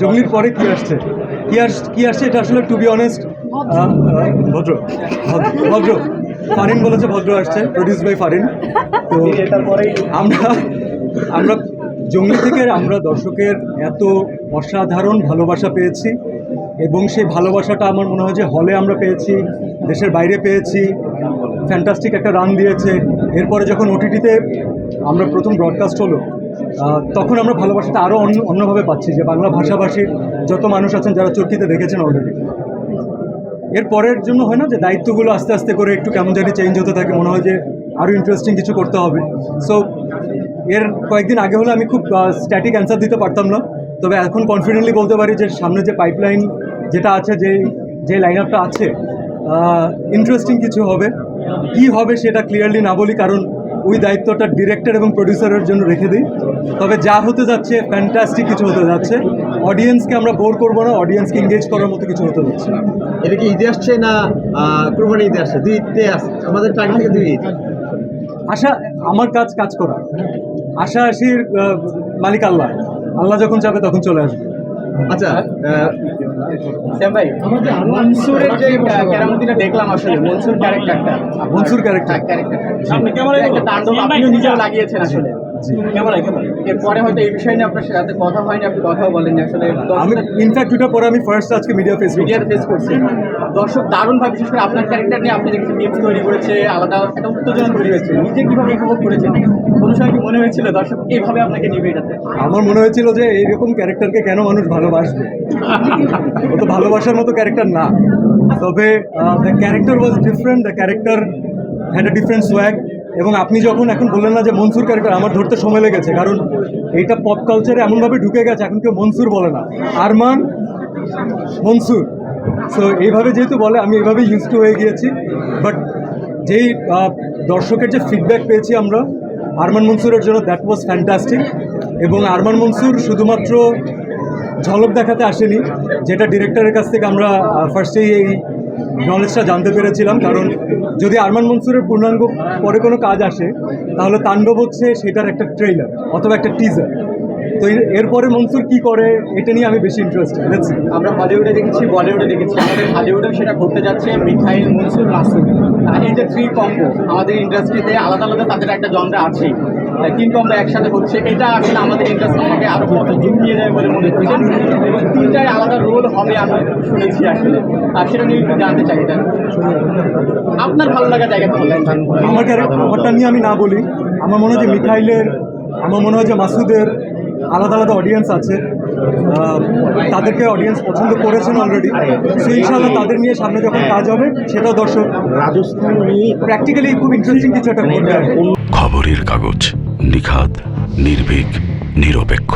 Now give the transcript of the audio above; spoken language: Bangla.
জঙ্গলির পরে কি আসছে? কি আস কি আসছে এটা আসলে টু বি অনেস্ট ভদ্র। ভদ্র- ফারিন বলেছে ভদ্র আসছে প্রডিউস বাই ফারিন। তো আমরা আমরা জঙ্গলি থেকে আমরা দর্শকের এত অসাধারণ ভালোবাসা পেয়েছি এবং সেই ভালোবাসাটা আমার মনে হয় যে হলে আমরা পেয়েছি দেশের বাইরে পেয়েছি ফ্যান্টাস্টিক একটা রান দিয়েছে। এরপরে যখন ওটিটিতে আমরা প্রথম ব্রডকাস্ট হলো তখন আমরা ভালোবাসাটা আরও অন্য অন্যভাবে পাচ্ছি, যে বাংলা ভাষাভাষীর যত মানুষ আছেন যারা চরকিতে দেখেছেন অলরেডি এর পরের জন্য হয় না যে দায়িত্বগুলো আস্তে আস্তে করে একটু কেমন জানি চেঞ্জ হতে থাকে, মনে হয় যে আরও ইন্টারেস্টিং কিছু করতে হবে। সো এর কয়েকদিন আগে হলে আমি খুব স্ট্যাটিক অ্যান্সার দিতে পারতাম না। তবে এখন কনফিডেন্টলি বলতে পারি যে সামনে যে পাইপলাইন যেটা আছে, যে যে লাইন আপটা আছে ইন্টারেস্টিং কিছু হবে। কি হবে সেটা ক্লিয়ারলি না বলি, কারণ ওই দায়িত্বটা ডিরেক্টর এবং প্রডিউসারের জন্য রেখে দিই। তবে যা হতে যাচ্ছে ফ্যান্টাস্টিক কিছু হতে যাচ্ছে। অডিয়েন্সকে আমরা বোর করব না অডিয়েন্সকে এঙ্গেজ করার মতো কিছু হতে যাচ্ছে এটা কি ঈদে আসছে না কুরবানি ঈদে আসছে? দুই ঈদে আসছে আমাদের টার্গেট দুই ঈদ। আশা আমার কাজ কাজ করা। আশা আশির মালিক আল্লাহ। আল্লাহ যখন চাবে তখন চলে আসবে। আচ্ছা আহ, শ্যাম ভাই মনসুরের যে কেরামতিটা দেখলাম আসলে মনসুর ক্যারেক্টারটা মনসুর ক্যারেক্টার কেমন একটা তাণ্ডব আপনিও নিজেও লাগিয়েছেন আসলে। এরপরে হয়তো এই বিষয় নিয়ে আপনার সাথে কথা হয়নি আপনি কথাও বলেননি। আসলে আমি ইনফ্যাক্ট পরে আমি ফার্স্ট আজকে মিডিয়া ফেস ফেস করছেন দর্শক দারুণভাবে বিশেষ করে আপনার ক্যারেক্টার নিয়ে আপনি তৈরি করেছে আলাদা একটা উত্তেজনা তৈরি হয়েছে। নিজে কীভাবে উপভোগ করেছেন? কোনো সময় কি মনে হয়েছিল দর্শক এইভাবে আপনাকে নিবে এটাতে? আমার মনে হয়েছিল যে এইরকম ক্যারেক্টারকে কেন মানুষ ভালোবাসবে? ও তো ভালোবাসার মতো ক্যারেক্টার না। তবে the character was different the character had a different swag এবং আপনি যখন এখন বললেন না যে মনসুর ক্যারেক্টার আমার ধরতে সময় লেগেছে, কারণ এইটা পপ কালচারে এমনভাবে ঢুকে গেছে, এখন কেউ মনসুর বলে না। আরমান মনসুর। সো এইভাবে যেহেতু বলে, আমি এইভাবে ইউজ টু হয়ে গিয়েছি। বাট যেই দর্শকের যে ফিডব্যাক পেয়েছি আমরা, আরমান মনসুরের জন্য দ্যাট ওয়াজ ফ্যান্টাস্টিক এবং আরমান মনসুর শুধুমাত্র ঝলক দেখাতে আসেনি, যেটা ডিরেক্টরের কাছ থেকে আমরা ফার্স্টেই এই নলেজটা জানতে পেরেছিলাম, কারণ যদি আরমান মনসুরের পূর্ণাঙ্গ পরে কোনো কাজ আসে, তাহলে তাণ্ডব হচ্ছে সেটার একটা ট্রেইলার অথবা একটা টিজার তো এর- এরপরে মনসুর কি করে, এটা নিয়ে আমি বেশি ইন্টারেস্টেড আমরা হলিউডে দেখেছি বলিউডে দেখেছি। আমাদের হলিউডে সেটা ঘটতে যাচ্ছে মিঠাইল মনসুর, মাসুদ। এই যে থ্রি কম্বো আমাদের ইন্ডাস্ট্রিতে আলাদা আলাদা তাদের একটা জনরা আছে তিন আমরা একসাথে হচ্ছে, এটা আসলে আমাদের ইন্ডাস্ট্রিটাকে আরও কত দূর নিয়ে যায় বলে মনে করছেন এবং তিনটায় আলাদা রোল হবে আমি শুনেছি আসলে। আর সেটা নিয়ে একটু জানতে চাই আপনার ভালো লাগা জায়গাটা বলেন আমাকে আমারটা নিয়ে আমি না বলি। আমার মনে হয় যে মিঠাইলের আমার মনে হয় যে মাসুদের আলাদা আলাদা অডিয়েন্স আছে। তাদেরকে অডিয়েন্স পছন্দ করেছেন অলরেডি সেই ইনশাল্লাহ তাদের নিয়ে সামনে যখন কাজ হবে সেটাও দর্শক রাজস্থান নিয়ে প্র্যাকটিক্যালি খুব ইন্টারেস্টিং কিছু একটা খবরের কাগজ নিখাত নির্ভীক নিরপেক্ষ।